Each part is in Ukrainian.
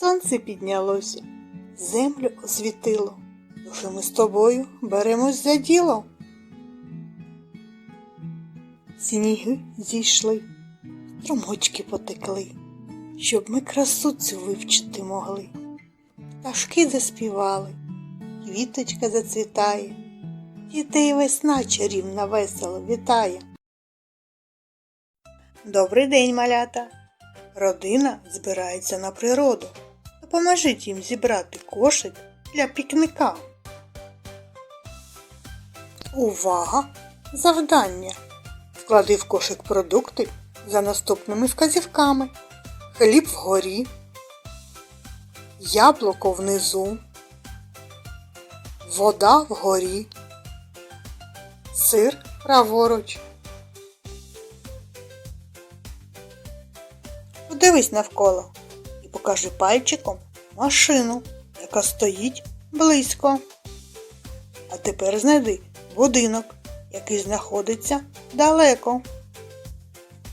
Сонце піднялося, землю освітило. Тож ми з тобою беремось за діло. Сніги зійшли, струмочки потекли, щоб ми красу цю вивчити могли. Пташки заспівали, квіточка зацвітає, дітей весна чарівна весело вітає. Добрий день, малята! Родина збирається на природу. Допоможіть їм зібрати кошик для пікника. Увага! Завдання! Склади в кошик продукти за наступними вказівками. Хліб вгорі, яблуко внизу, вода вгорі, сир праворуч. Подивись навколо покажи пальчиком машину, яка стоїть близько. А тепер знайди будинок, який знаходиться далеко.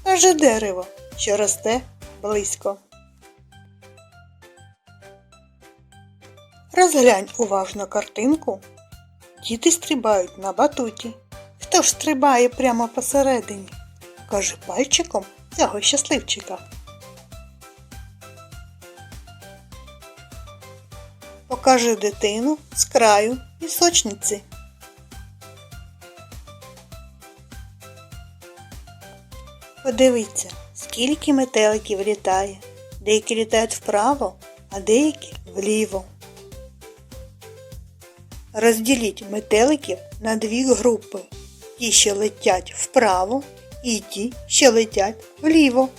Каже дерево, що росте близько. Розглянь уважно картинку. Діти стрибають на батуті. Хто ж стрибає прямо посередині? Каже пальчиком цього щасливчика. Покажи дитину з краю пісочниці. Подивіться, скільки метеликів літає. Деякі літають вправо, а деякі вліво. Розділіть метеликів на дві групи. Ті, що летять вправо, і ті, що летять вліво.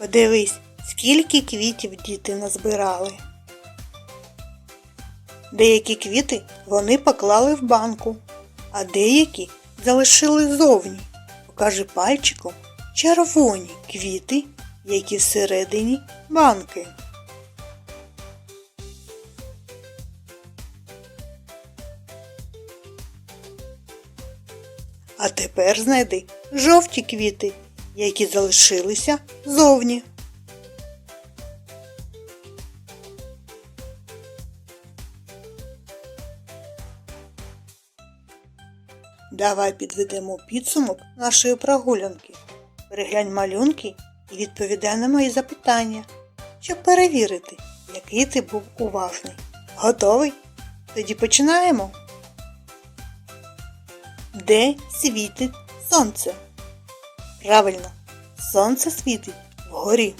Подивись, скільки квітів діти назбирали. Деякі квіти вони поклали в банку, а деякі залишили зовні. Покажи пальчиком червоні квіти, які всередині банки. А тепер знайди жовті квіти, які залишилися зовні. Давай підведемо підсумок нашої прогулянки. Переглянь малюнки і відповідай на мої запитання, щоб перевірити, який ти був уважний. Готовий? Тоді починаємо. Де світить сонце? Правильно, сонце світить вгорі.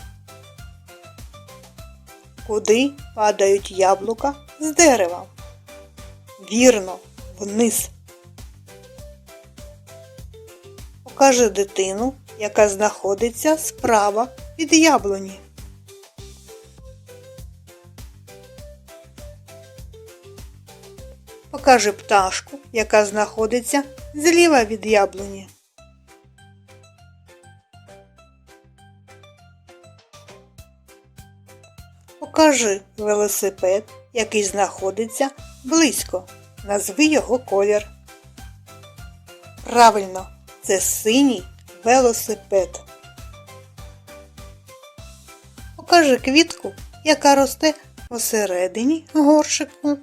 Куди падають яблука з дерева? Вірно, вниз. Покажи дитину, яка знаходиться справа від яблуні. Покажи пташку, яка знаходиться зліва від яблуні. Покажи велосипед, який знаходиться близько. Назви його колір. Правильно, це синій велосипед. Покажи квітку, яка росте посередині горшику.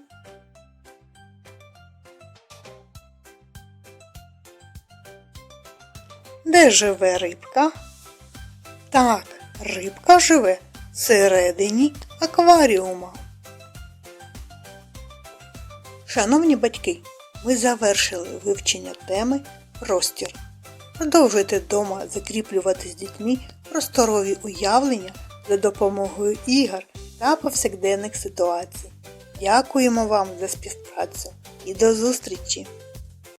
Де живе рибка? Так, рибка живе всередині акваріума. Шановні батьки, ми завершили вивчення теми простір. Продовжуйте вдома закріплювати з дітьми просторові уявлення за допомогою ігор та повсякденних ситуацій. Дякуємо вам за співпрацю і до зустрічі!